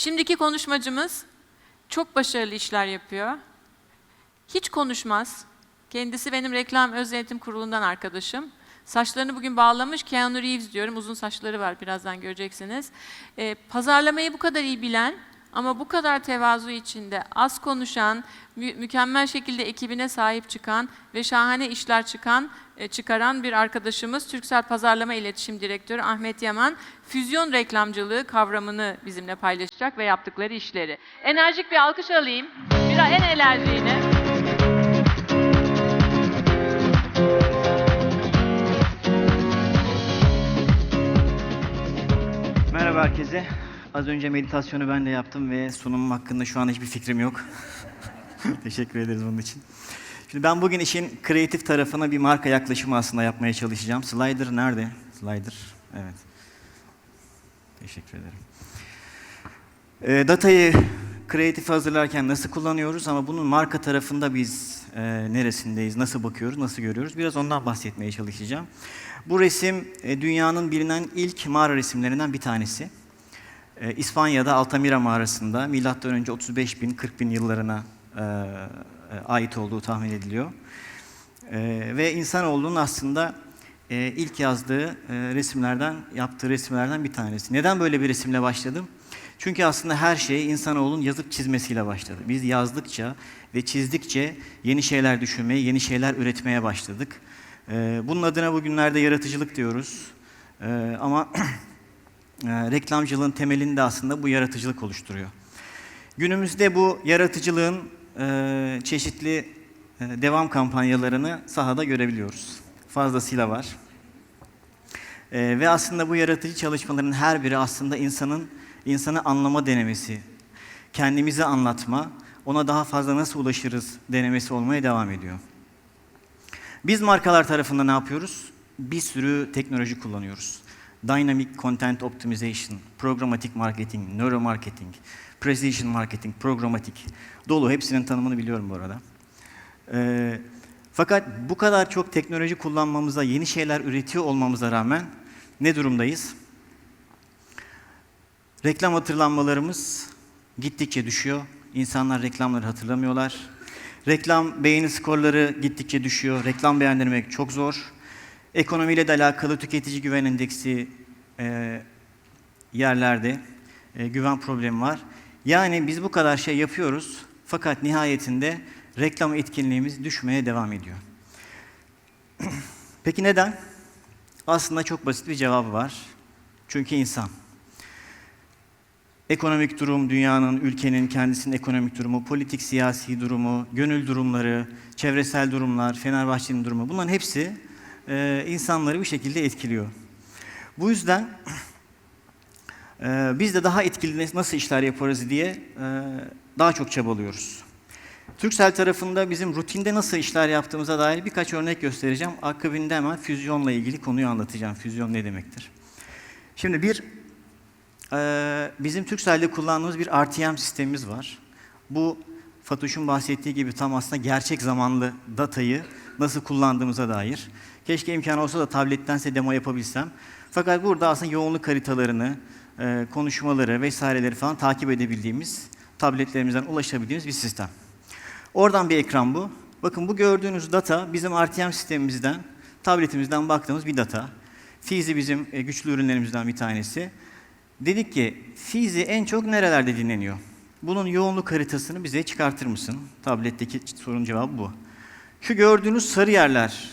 Şimdiki konuşmacımız çok başarılı işler yapıyor. Hiç konuşmaz. Kendisi benim reklam öz denetim kurulundan arkadaşım. Saçlarını bugün bağlamış Keanu Reeves diyorum. Uzun saçları var birazdan göreceksiniz. Ee, pazarlamayı bu kadar iyi bilen ama bu kadar tevazu içinde az konuşan, mü- mükemmel şekilde ekibine sahip çıkan ve şahane işler çıkan e, çıkaran bir arkadaşımız Türksel Pazarlama İletişim Direktörü Ahmet Yaman füzyon reklamcılığı kavramını bizimle paylaşacak ve yaptıkları işleri. Enerjik bir alkış alayım. Bir en enerjiğine. Merhaba herkese. Az önce meditasyonu ben de yaptım ve sunumum hakkında şu an hiçbir fikrim yok. Teşekkür ederiz bunun için. Şimdi ben bugün işin kreatif tarafına bir marka yaklaşımı aslında yapmaya çalışacağım. Slider nerede? Slider, evet. Teşekkür ederim. Ee, datayı kreatif hazırlarken nasıl kullanıyoruz ama bunun marka tarafında biz e, neresindeyiz, nasıl bakıyoruz, nasıl görüyoruz? Biraz ondan bahsetmeye çalışacağım. Bu resim e, dünyanın bilinen ilk mağara resimlerinden bir tanesi. E, İspanya'da Altamira mağarasında önce 35 bin 40 bin yıllarına e, e, ait olduğu tahmin ediliyor. E, ve insanoğlunun aslında e, ilk yazdığı e, resimlerden, yaptığı resimlerden bir tanesi. Neden böyle bir resimle başladım? Çünkü aslında her şey insanoğlunun yazıp çizmesiyle başladı. Biz yazdıkça ve çizdikçe yeni şeyler düşünmeye, yeni şeyler üretmeye başladık. E, bunun adına bugünlerde yaratıcılık diyoruz. E, ama e, reklamcılığın temelinde aslında bu yaratıcılık oluşturuyor. Günümüzde bu yaratıcılığın e, çeşitli e, devam kampanyalarını sahada görebiliyoruz. Fazlasıyla var. E, ve aslında bu yaratıcı çalışmaların her biri aslında insanın insanı anlama denemesi, kendimizi anlatma, ona daha fazla nasıl ulaşırız denemesi olmaya devam ediyor. Biz markalar tarafında ne yapıyoruz? Bir sürü teknoloji kullanıyoruz. Dynamic Content Optimization, Programmatic Marketing, Neuromarketing, Precision Marketing, Programmatic. Dolu, hepsinin tanımını biliyorum bu arada. Ee, fakat bu kadar çok teknoloji kullanmamıza, yeni şeyler üretiyor olmamıza rağmen ne durumdayız? Reklam hatırlanmalarımız gittikçe düşüyor. İnsanlar reklamları hatırlamıyorlar. Reklam beğeni skorları gittikçe düşüyor. Reklam beğendirmek çok zor. Ekonomiyle de alakalı tüketici güven endeksi e, yerlerde e, güven problemi var. Yani biz bu kadar şey yapıyoruz fakat nihayetinde reklam etkinliğimiz düşmeye devam ediyor. Peki neden? Aslında çok basit bir cevabı var. Çünkü insan. Ekonomik durum, dünyanın, ülkenin kendisinin ekonomik durumu, politik siyasi durumu, gönül durumları, çevresel durumlar, Fenerbahçe'nin durumu bunların hepsi e, insanları bir şekilde etkiliyor. Bu yüzden e, biz de daha etkili nasıl işler yaparız diye e, daha çok çabalıyoruz. Türksel tarafında bizim rutinde nasıl işler yaptığımıza dair birkaç örnek göstereceğim. Akabinde hemen füzyonla ilgili konuyu anlatacağım. Füzyon ne demektir? Şimdi bir ee, bizim Turkcell'de kullandığımız bir RTM sistemimiz var. Bu Fatoş'un bahsettiği gibi tam aslında gerçek zamanlı datayı nasıl kullandığımıza dair. Keşke imkan olsa da tabletten size demo yapabilsem. Fakat burada aslında yoğunluk haritalarını, e, konuşmaları vesaireleri falan takip edebildiğimiz, tabletlerimizden ulaşabildiğimiz bir sistem. Oradan bir ekran bu. Bakın bu gördüğünüz data bizim RTM sistemimizden, tabletimizden baktığımız bir data. Fizi bizim e, güçlü ürünlerimizden bir tanesi. Dedik ki Fizi en çok nerelerde dinleniyor? Bunun yoğunluk haritasını bize çıkartır mısın? Tabletteki sorunun cevabı bu. Şu gördüğünüz sarı yerler.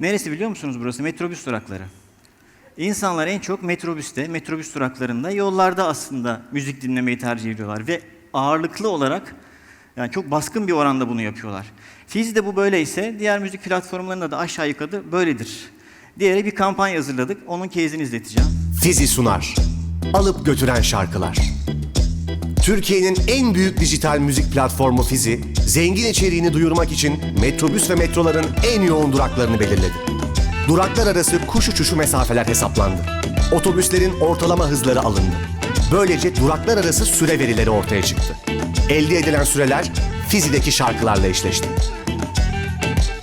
Neresi biliyor musunuz burası? Metrobüs durakları. İnsanlar en çok metrobüste, metrobüs duraklarında, yollarda aslında müzik dinlemeyi tercih ediyorlar. Ve ağırlıklı olarak, yani çok baskın bir oranda bunu yapıyorlar. Fizi'de bu böyleyse, diğer müzik platformlarında da aşağı yukarı böyledir. Diğeri bir kampanya hazırladık, onun kezini izleteceğim. Fizi sunar. Alıp götüren şarkılar. Türkiye'nin en büyük dijital müzik platformu Fizi, zengin içeriğini duyurmak için metrobüs ve metroların en yoğun duraklarını belirledi. Duraklar arası kuş uçuşu mesafeler hesaplandı. Otobüslerin ortalama hızları alındı. Böylece duraklar arası süre verileri ortaya çıktı. Elde edilen süreler Fizi'deki şarkılarla eşleşti.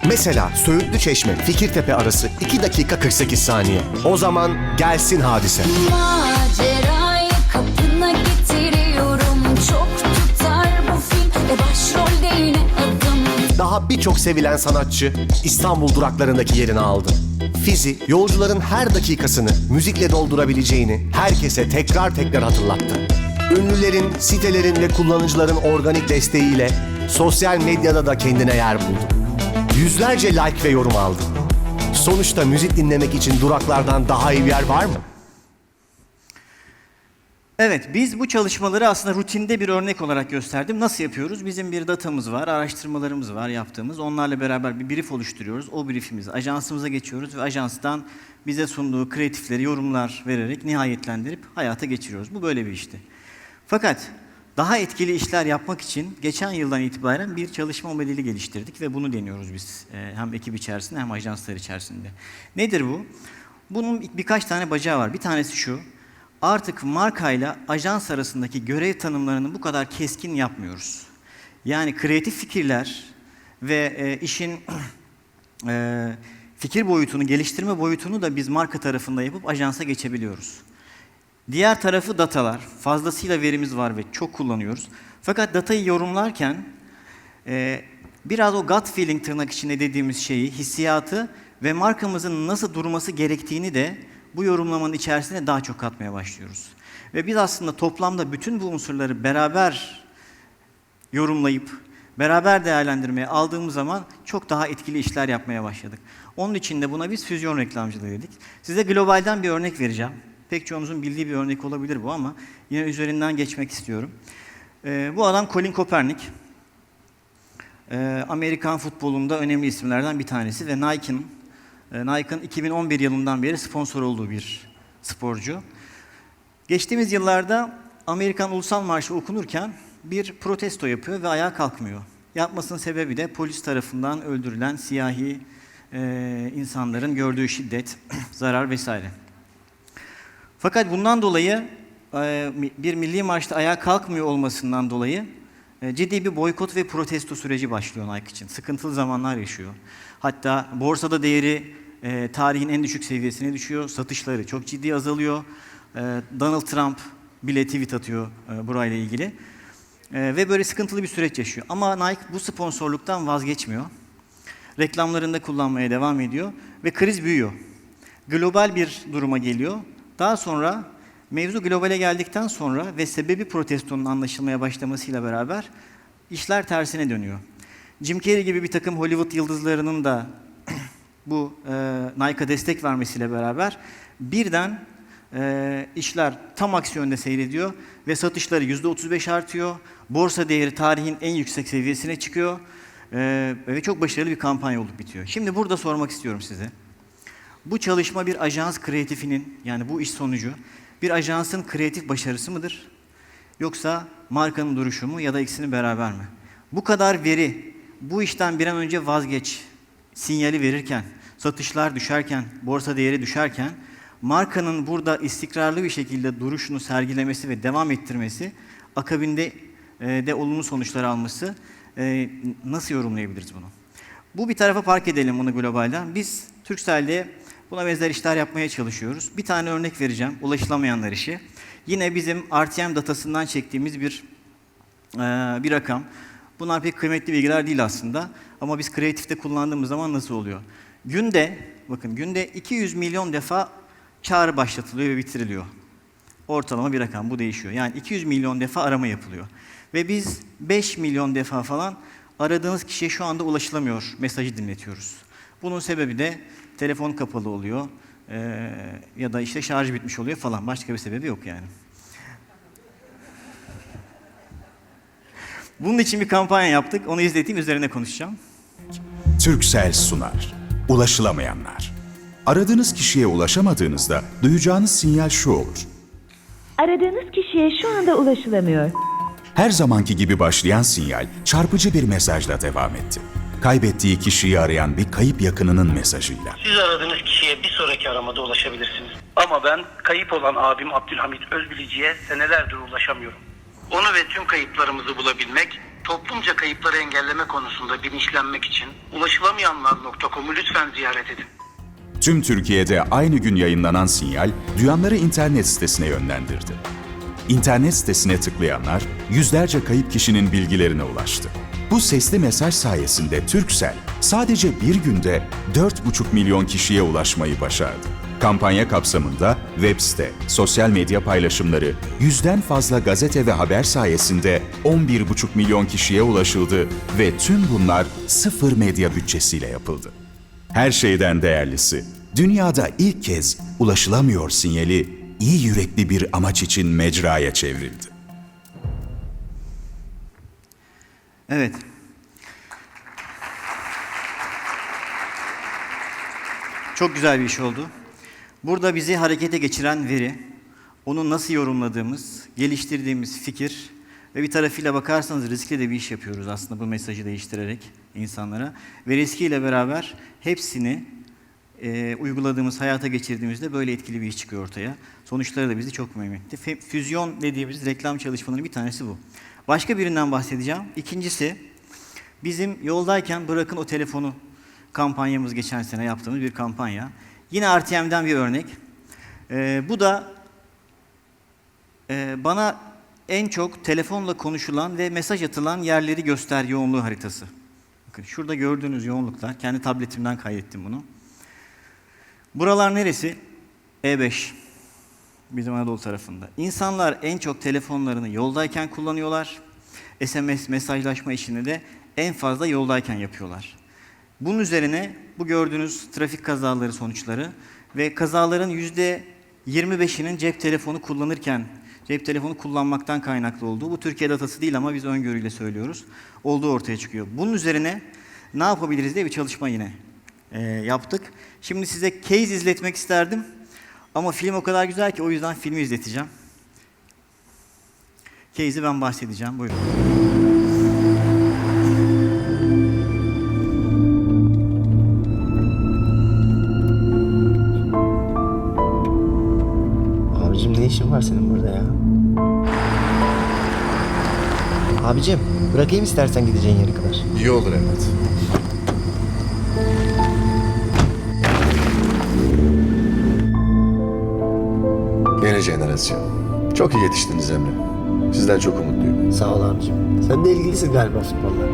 Mesela Söğütlü Çeşme Fikirtepe arası 2 dakika 48 saniye. O zaman gelsin hadise. Macerayı kapına getiriyorum. Çok tutar bu film ve başrolde yine adım. Daha birçok sevilen sanatçı İstanbul duraklarındaki yerini aldı. Fizi, yolcuların her dakikasını müzikle doldurabileceğini herkese tekrar tekrar hatırlattı. Ünlülerin, sitelerin ve kullanıcıların organik desteğiyle sosyal medyada da kendine yer buldu. Yüzlerce like ve yorum aldı. Sonuçta müzik dinlemek için duraklardan daha iyi bir yer var mı? Evet, biz bu çalışmaları aslında rutinde bir örnek olarak gösterdim. Nasıl yapıyoruz? Bizim bir datamız var, araştırmalarımız var yaptığımız. Onlarla beraber bir brief oluşturuyoruz. O briefimizi ajansımıza geçiyoruz ve ajanstan bize sunduğu kreatifleri yorumlar vererek nihayetlendirip hayata geçiriyoruz. Bu böyle bir işti. Fakat daha etkili işler yapmak için geçen yıldan itibaren bir çalışma modeli geliştirdik ve bunu deniyoruz biz e, hem ekip içerisinde hem ajanslar içerisinde. Nedir bu? Bunun birkaç tane bacağı var. Bir tanesi şu. Artık markayla ajans arasındaki görev tanımlarını bu kadar keskin yapmıyoruz. Yani kreatif fikirler ve e, işin e, fikir boyutunu, geliştirme boyutunu da biz marka tarafında yapıp ajansa geçebiliyoruz. Diğer tarafı datalar. Fazlasıyla verimiz var ve çok kullanıyoruz. Fakat datayı yorumlarken e, biraz o gut feeling tırnak içinde dediğimiz şeyi, hissiyatı ve markamızın nasıl durması gerektiğini de bu yorumlamanın içerisine daha çok katmaya başlıyoruz. Ve biz aslında toplamda bütün bu unsurları beraber yorumlayıp beraber değerlendirmeye aldığımız zaman çok daha etkili işler yapmaya başladık. Onun için de buna biz füzyon reklamcılığı dedik. Size globalden bir örnek vereceğim. Pek çoğunuzun bildiği bir örnek olabilir bu ama yine üzerinden geçmek istiyorum. Ee, bu adam Colin Kaepernick. Ee, Amerikan futbolunda önemli isimlerden bir tanesi ve Nike'ın Nike'ın 2011 yılından beri sponsor olduğu bir sporcu. Geçtiğimiz yıllarda Amerikan Ulusal Marşı okunurken bir protesto yapıyor ve ayağa kalkmıyor. Yapmasının sebebi de polis tarafından öldürülen siyahi e, insanların gördüğü şiddet, zarar vesaire. Fakat bundan dolayı e, bir milli marşta ayağa kalkmıyor olmasından dolayı e, ciddi bir boykot ve protesto süreci başlıyor Nike için. Sıkıntılı zamanlar yaşıyor. Hatta borsada değeri e, tarihin en düşük seviyesine düşüyor. Satışları çok ciddi azalıyor. E, Donald Trump bile tweet atıyor e, burayla ilgili. E, ve böyle sıkıntılı bir süreç yaşıyor. Ama Nike bu sponsorluktan vazgeçmiyor. Reklamlarında kullanmaya devam ediyor ve kriz büyüyor. Global bir duruma geliyor. Daha sonra mevzu globale geldikten sonra ve sebebi protestonun anlaşılmaya başlamasıyla beraber işler tersine dönüyor. Jim Carrey gibi bir takım Hollywood yıldızlarının da bu e, Nike'a destek vermesiyle beraber birden e, işler tam aksi yönde seyrediyor ve satışları %35 artıyor. Borsa değeri tarihin en yüksek seviyesine çıkıyor e, ve çok başarılı bir kampanya olup bitiyor. Şimdi burada sormak istiyorum size. Bu çalışma bir ajans kreatifinin yani bu iş sonucu bir ajansın kreatif başarısı mıdır? Yoksa markanın duruşu mu ya da ikisini beraber mi? Bu kadar veri, bu işten bir an önce vazgeç sinyali verirken, satışlar düşerken, borsa değeri düşerken markanın burada istikrarlı bir şekilde duruşunu sergilemesi ve devam ettirmesi, akabinde e, de olumlu sonuçlar alması e, nasıl yorumlayabiliriz bunu? Bu bir tarafa park edelim bunu globalden. Biz Turkcell'de buna benzer işler yapmaya çalışıyoruz. Bir tane örnek vereceğim, ulaşılamayanlar işi. Yine bizim RTM datasından çektiğimiz bir e, bir rakam. Bunlar pek kıymetli bilgiler değil aslında. Ama biz kreatifte kullandığımız zaman nasıl oluyor? Günde, bakın günde 200 milyon defa çağrı başlatılıyor ve bitiriliyor. Ortalama bir rakam, bu değişiyor. Yani 200 milyon defa arama yapılıyor. Ve biz 5 milyon defa falan aradığınız kişiye şu anda ulaşılamıyor mesajı dinletiyoruz. Bunun sebebi de telefon kapalı oluyor ee, ya da işte şarj bitmiş oluyor falan. Başka bir sebebi yok yani. Bunun için bir kampanya yaptık. Onu izleteyim, üzerine konuşacağım. Türksel sunar. Ulaşılamayanlar. Aradığınız kişiye ulaşamadığınızda duyacağınız sinyal şu olur. Aradığınız kişiye şu anda ulaşılamıyor. Her zamanki gibi başlayan sinyal çarpıcı bir mesajla devam etti. Kaybettiği kişiyi arayan bir kayıp yakınının mesajıyla. Siz aradığınız kişiye bir sonraki aramada ulaşabilirsiniz. Ama ben kayıp olan abim Abdülhamit Özbilici'ye senelerdir ulaşamıyorum. Onu ve tüm kayıplarımızı bulabilmek, toplumca kayıpları engelleme konusunda bilinçlenmek için ulaşılamayanlar.com'u lütfen ziyaret edin. Tüm Türkiye'de aynı gün yayınlanan sinyal duyanları internet sitesine yönlendirdi. İnternet sitesine tıklayanlar yüzlerce kayıp kişinin bilgilerine ulaştı. Bu sesli mesaj sayesinde Turkcell sadece bir günde 4,5 milyon kişiye ulaşmayı başardı. Kampanya kapsamında web site, sosyal medya paylaşımları, yüzden fazla gazete ve haber sayesinde 11,5 milyon kişiye ulaşıldı ve tüm bunlar sıfır medya bütçesiyle yapıldı. Her şeyden değerlisi, dünyada ilk kez ulaşılamıyor sinyali iyi yürekli bir amaç için mecraya çevrildi. Evet. Çok güzel bir iş oldu. Burada bizi harekete geçiren veri, onu nasıl yorumladığımız, geliştirdiğimiz fikir ve bir tarafıyla bakarsanız riskli de bir iş yapıyoruz aslında bu mesajı değiştirerek insanlara. Ve riskiyle beraber hepsini e, uyguladığımız, hayata geçirdiğimizde böyle etkili bir iş çıkıyor ortaya. Sonuçları da bizi çok memnun etti. Füzyon dediğimiz reklam çalışmalarının bir tanesi bu. Başka birinden bahsedeceğim. İkincisi, bizim yoldayken bırakın o telefonu kampanyamız geçen sene yaptığımız bir kampanya. Yine RTM'den bir örnek. Ee, bu da e, bana en çok telefonla konuşulan ve mesaj atılan yerleri göster yoğunluğu haritası. Bakın şurada gördüğünüz yoğunluklar, kendi tabletimden kaydettim bunu. Buralar neresi? E5. Bizim Anadolu tarafında. İnsanlar en çok telefonlarını yoldayken kullanıyorlar. SMS mesajlaşma işini de en fazla yoldayken yapıyorlar. Bunun üzerine bu gördüğünüz trafik kazaları sonuçları ve kazaların yüzde 25'inin cep telefonu kullanırken cep telefonu kullanmaktan kaynaklı olduğu bu Türkiye datası değil ama biz öngörüyle söylüyoruz. Olduğu ortaya çıkıyor. Bunun üzerine ne yapabiliriz diye bir çalışma yine e, yaptık. Şimdi size case izletmek isterdim. Ama film o kadar güzel ki o yüzden filmi izleteceğim. Case'i ben bahsedeceğim. Buyurun. Abicim bırakayım istersen gideceğin yere kadar. İyi olur evet. Yeni jenerasyon. Çok iyi yetiştiniz Emre. Sizden çok umutluyum. Sağ ol abicim. Sen de ilgilisin galiba futbolla.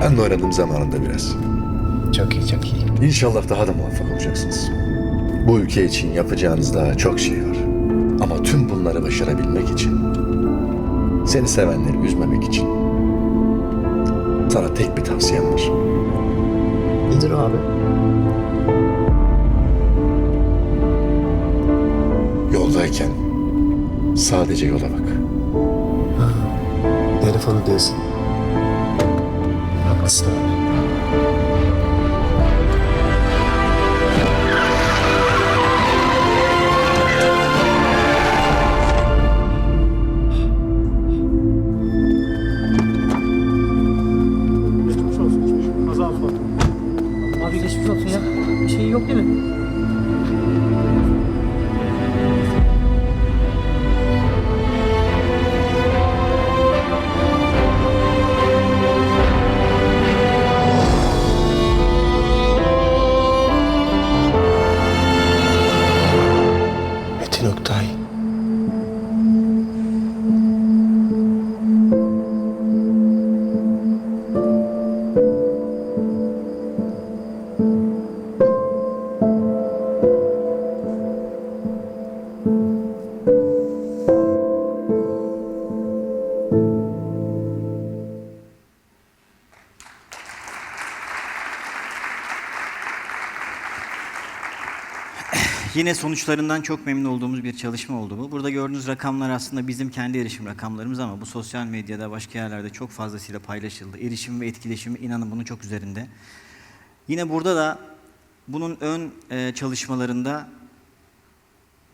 Ben de oynadım zamanında biraz. Çok iyi çok iyi. İnşallah daha da muvaffak olacaksınız. Bu ülke için yapacağınız daha çok şey var. Ama tüm bunları başarabilmek için, seni sevenleri üzmemek için sana tek bir tavsiyem var. Nedir abi? Yoldayken sadece yola bak. Telefonu diyorsun. Haklısın abi. Yine sonuçlarından çok memnun olduğumuz bir çalışma oldu bu. Burada gördüğünüz rakamlar aslında bizim kendi erişim rakamlarımız ama bu sosyal medyada başka yerlerde çok fazlasıyla paylaşıldı. Erişim ve etkileşimi inanın bunun çok üzerinde. Yine burada da bunun ön e, çalışmalarında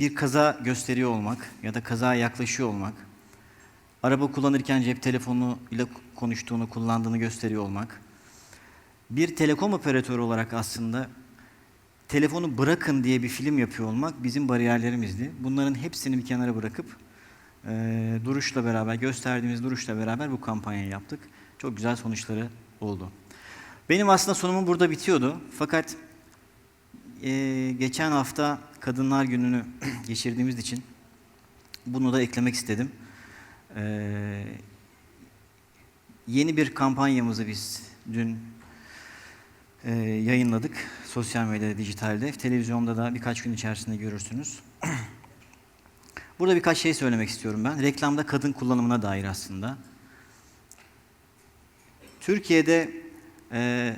bir kaza gösteriyor olmak ya da kazaya yaklaşıyor olmak, araba kullanırken cep telefonu ile konuştuğunu, kullandığını gösteriyor olmak, bir telekom operatörü olarak aslında telefonu bırakın diye bir film yapıyor olmak bizim bariyerlerimizdi. Bunların hepsini bir kenara bırakıp e, duruşla beraber, gösterdiğimiz duruşla beraber bu kampanyayı yaptık. Çok güzel sonuçları oldu. Benim aslında sunumum burada bitiyordu. Fakat e, geçen hafta Kadınlar Günü'nü geçirdiğimiz için bunu da eklemek istedim. E, yeni bir kampanyamızı biz dün e, yayınladık. Sosyal medyada, dijitalde. Televizyonda da birkaç gün içerisinde görürsünüz. Burada birkaç şey söylemek istiyorum ben. Reklamda kadın kullanımına dair aslında. Türkiye'de e,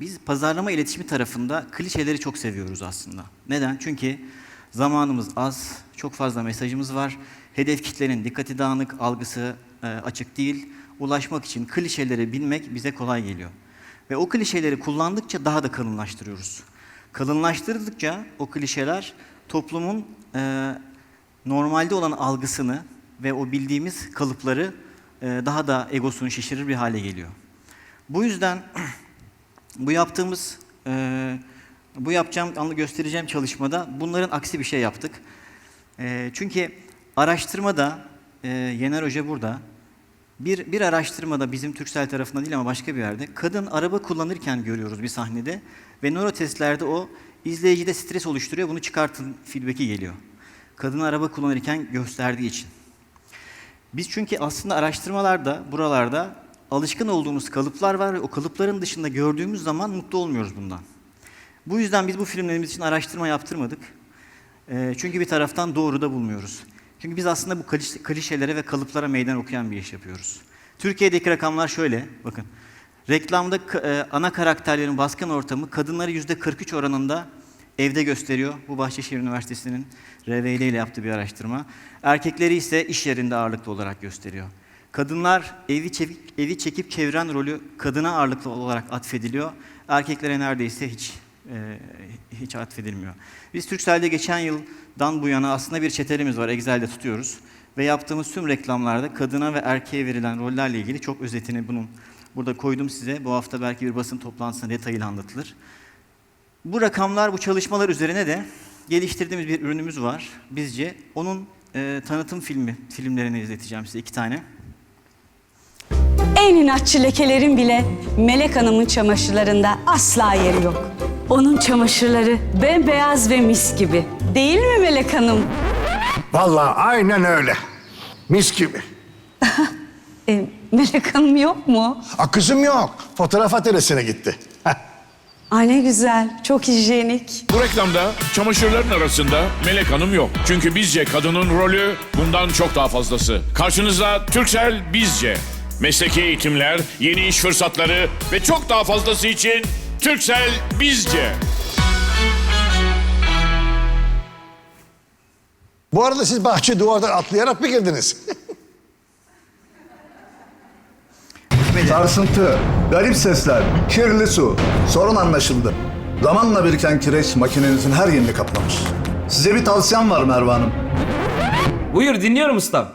biz pazarlama iletişimi tarafında klişeleri çok seviyoruz aslında. Neden? Çünkü zamanımız az, çok fazla mesajımız var. Hedef kitlenin dikkati dağınık, algısı e, açık değil. Ulaşmak için klişeleri bilmek bize kolay geliyor. Ve o klişeleri kullandıkça daha da kalınlaştırıyoruz. Kalınlaştırdıkça o klişeler toplumun e, normalde olan algısını ve o bildiğimiz kalıpları e, daha da egosunu şişirir bir hale geliyor. Bu yüzden bu yaptığımız, e, bu yapacağım, göstereceğim çalışmada bunların aksi bir şey yaptık. E, çünkü araştırmada, e, Yener Hoca burada, bir, bir araştırmada bizim Türksel tarafından değil ama başka bir yerde, kadın araba kullanırken görüyoruz bir sahnede ve nörotestlerde o izleyicide stres oluşturuyor, bunu çıkartın feedback'i geliyor. Kadın araba kullanırken gösterdiği için. Biz çünkü aslında araştırmalarda, buralarda alışkın olduğumuz kalıplar var ve o kalıpların dışında gördüğümüz zaman mutlu olmuyoruz bundan. Bu yüzden biz bu filmlerimiz için araştırma yaptırmadık. Çünkü bir taraftan doğru da bulmuyoruz. Çünkü biz aslında bu kliş- klişelere ve kalıplara meydan okuyan bir iş yapıyoruz. Türkiye'deki rakamlar şöyle, bakın. Reklamda e, ana karakterlerin baskın ortamı kadınları yüzde 43 oranında evde gösteriyor. Bu Bahçeşehir Üniversitesi'nin RVL ile yaptığı bir araştırma. Erkekleri ise iş yerinde ağırlıklı olarak gösteriyor. Kadınlar evi çekip, evi çekip çeviren rolü kadına ağırlıklı olarak atfediliyor. Erkeklere neredeyse hiç e, hiç atfedilmiyor. Biz Turkcell'de geçen yıldan bu yana aslında bir çetelimiz var. Excel'de tutuyoruz. Ve yaptığımız tüm reklamlarda kadına ve erkeğe verilen rollerle ilgili çok özetini bunun burada koydum size. Bu hafta belki bir basın toplantısında detayıyla anlatılır. Bu rakamlar, bu çalışmalar üzerine de geliştirdiğimiz bir ürünümüz var bizce. Onun e, tanıtım filmi, filmlerini izleteceğim size iki tane. En inatçı lekelerin bile Melek Hanım'ın çamaşırlarında asla yeri yok. Onun çamaşırları bembeyaz ve mis gibi. Değil mi Melek Hanım? Vallahi aynen öyle. Mis gibi. E, Melek Hanım yok mu? A kızım yok. Fotoğraf atölyesine gitti. Ay ne güzel, çok hijyenik. Bu reklamda çamaşırların arasında Melek Hanım yok. Çünkü bizce kadının rolü bundan çok daha fazlası. Karşınızda Türksel Bizce. Mesleki eğitimler, yeni iş fırsatları ve çok daha fazlası için Türksel Bizce. Bu arada siz bahçe duvardan atlayarak mı girdiniz? Sarsıntı, garip sesler, kirli su. Sorun anlaşıldı. Zamanla biriken kireç makinenizin her yerini kaplamış. Size bir tavsiyem var Merve Hanım. Buyur dinliyorum ustam.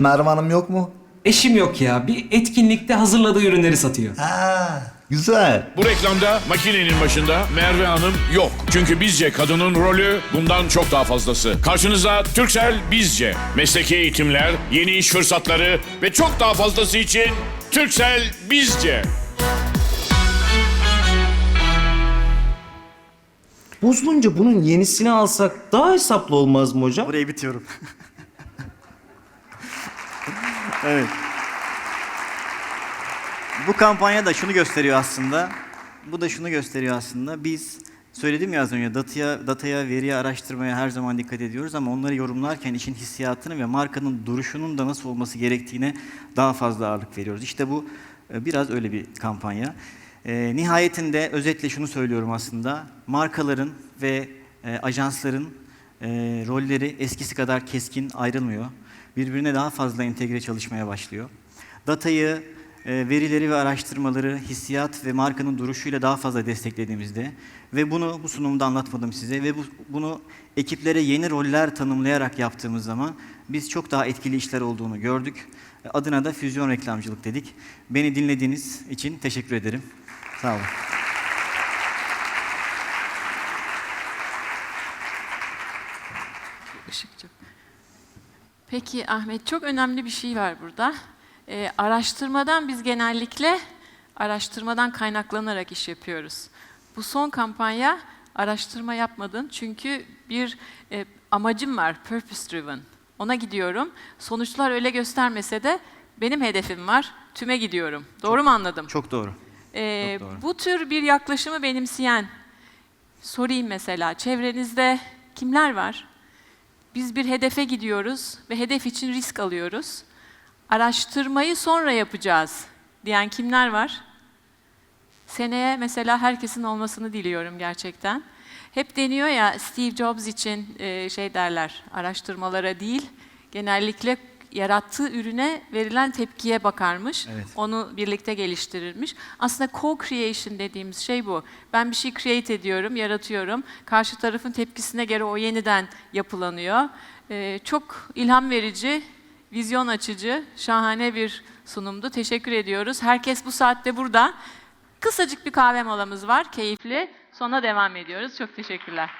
Merve Hanım yok mu? Eşim yok ya. Bir etkinlikte hazırladığı ürünleri satıyor. Ha, güzel. Bu reklamda makinenin başında Merve Hanım yok. Çünkü bizce kadının rolü bundan çok daha fazlası. Karşınızda Türksel Bizce. Mesleki eğitimler, yeni iş fırsatları ve çok daha fazlası için Türksel Bizce. Bozulunca bunun yenisini alsak daha hesaplı olmaz mı hocam? Burayı bitiyorum. evet. Bu kampanya da şunu gösteriyor aslında. Bu da şunu gösteriyor aslında. Biz söyledim ya az önce dataya, dataya, veriye, araştırmaya her zaman dikkat ediyoruz ama onları yorumlarken işin hissiyatını ve markanın duruşunun da nasıl olması gerektiğine daha fazla ağırlık veriyoruz. İşte bu e, biraz öyle bir kampanya. E, nihayetinde özetle şunu söylüyorum aslında. Markaların ve e, ajansların e, rolleri eskisi kadar keskin ayrılmıyor. Birbirine daha fazla entegre çalışmaya başlıyor. Datayı, verileri ve araştırmaları hissiyat ve markanın duruşuyla daha fazla desteklediğimizde ve bunu bu sunumda anlatmadım size ve bu, bunu ekiplere yeni roller tanımlayarak yaptığımız zaman biz çok daha etkili işler olduğunu gördük. Adına da füzyon reklamcılık dedik. Beni dinlediğiniz için teşekkür ederim. Sağ olun. Peki Ahmet çok önemli bir şey var burada. Ee, araştırmadan biz genellikle araştırmadan kaynaklanarak iş yapıyoruz. Bu son kampanya araştırma yapmadın çünkü bir e, amacım var, purpose driven. Ona gidiyorum. Sonuçlar öyle göstermese de Benim hedefim var, tüme gidiyorum. Doğru mu anladım? Çok doğru. Ee, Çok doğru. bu tür bir yaklaşımı benimseyen, sorayım mesela, çevrenizde kimler var? Biz bir hedefe gidiyoruz ve hedef için risk alıyoruz. Araştırmayı sonra yapacağız diyen kimler var? Seneye mesela herkesin olmasını diliyorum gerçekten. Hep deniyor ya Steve Jobs için e, şey derler, araştırmalara değil, genellikle yarattığı ürüne verilen tepkiye bakarmış. Evet. Onu birlikte geliştirirmiş. Aslında co-creation dediğimiz şey bu. Ben bir şey create ediyorum, yaratıyorum. Karşı tarafın tepkisine göre o yeniden yapılanıyor. Ee, çok ilham verici, vizyon açıcı, şahane bir sunumdu. Teşekkür ediyoruz. Herkes bu saatte burada. Kısacık bir kahve molamız var, keyifli. Sonra devam ediyoruz. Çok teşekkürler.